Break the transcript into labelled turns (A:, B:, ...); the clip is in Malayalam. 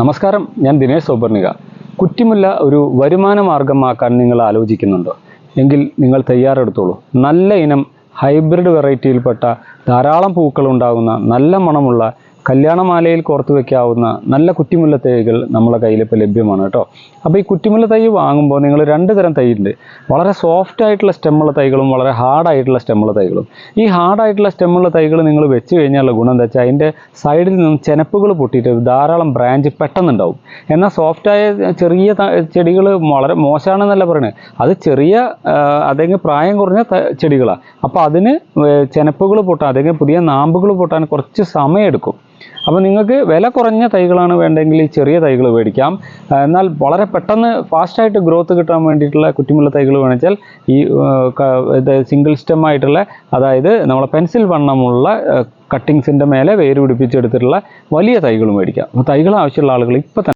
A: നമസ്കാരം ഞാൻ ദിനേശ് സൗപർണിക കുറ്റിമുല്ല ഒരു വരുമാന മാർഗമാക്കാൻ നിങ്ങൾ ആലോചിക്കുന്നുണ്ടോ? എങ്കിൽ നിങ്ങൾ തയ്യാറെടുത്തോളൂ. നല്ല ഇനം ഹൈബ്രിഡ് വെറൈറ്റിയിൽപ്പെട്ട ധാരാളം പൂക്കളുണ്ടാകുന്ന നല്ല മണമുള്ള കല്യാണമാലയിൽ കോർത്ത് വെക്കാവുന്ന നല്ല കുറ്റിമുല്ല തൈകൾ നമ്മളെ കയ്യിൽ ഇപ്പോൾ ലഭ്യമാണ് കേട്ടോ. അപ്പോൾ ഈ കുറ്റിമുല്ല തൈ വാങ്ങുമ്പോൾ നിങ്ങൾ രണ്ട് തരം തൈ ഉണ്ട് വളരെ സോഫ്റ്റ് ആയിട്ടുള്ള സ്റ്റെമ്മുള്ള തൈകളും വളരെ ഹാർഡായിട്ടുള്ള സ്റ്റെമ്മുള്ള തൈകളും. ഈ ഹാർഡായിട്ടുള്ള സ്റ്റെമ്മുള്ള തൈകൾ നിങ്ങൾ വെച്ച് കഴിഞ്ഞാലുള്ള ഗുണം എന്താ വെച്ചാൽ അതിന്റെ സൈഡിൽ നിന്നും ചെനപ്പുകൾ പൊട്ടിയിട്ട് ധാരാളം ബ്രാഞ്ച് പെട്ടെന്നുണ്ടാവും. എന്നാൽ സോഫ്റ്റായ ചെറിയ ചെടികൾ വളരെ മോശമാണെന്നല്ല പറയുന്നത് അത് ചെറിയ അതെങ്കിൽ പ്രായം കുറഞ്ഞ ചെടികളാണ് അപ്പോൾ അതിന് ചെനപ്പുകൾ പൊട്ടാൻ അതെങ്കിൽ പുതിയ നാമ്പുകൾ പൊട്ടാൻ കുറച്ച് സമയമെടുക്കും. അപ്പോൾ നിങ്ങൾക്ക് വില കുറഞ്ഞ തൈകളാണ് വേണ്ടെങ്കിൽ ഈ ചെറിയ തൈകൾ മേടിക്കാം. എന്നാൽ വളരെ പെട്ടെന്ന് ഫാസ്റ്റായിട്ട് ഗ്രോത്ത് കിട്ടാൻ വേണ്ടിയിട്ടുള്ള കുറ്റിമുള്ള തൈകൾ വേണമെച്ചാൽ ഈ സിംഗിൾ സ്റ്റെം ആയിട്ടുള്ള അതായത് നമ്മളെ പെൻസിൽ വണ്ണമുള്ള കട്ടിങ്സിന്റെ മേലെ വേര് പിടിപ്പിച്ചെടുത്തിട്ടുള്ള വലിയ തൈകൾ മേടിക്കാം. അപ്പോൾ തൈകൾ ആവശ്യമുള്ള ആളുകൾ ഇപ്പോൾ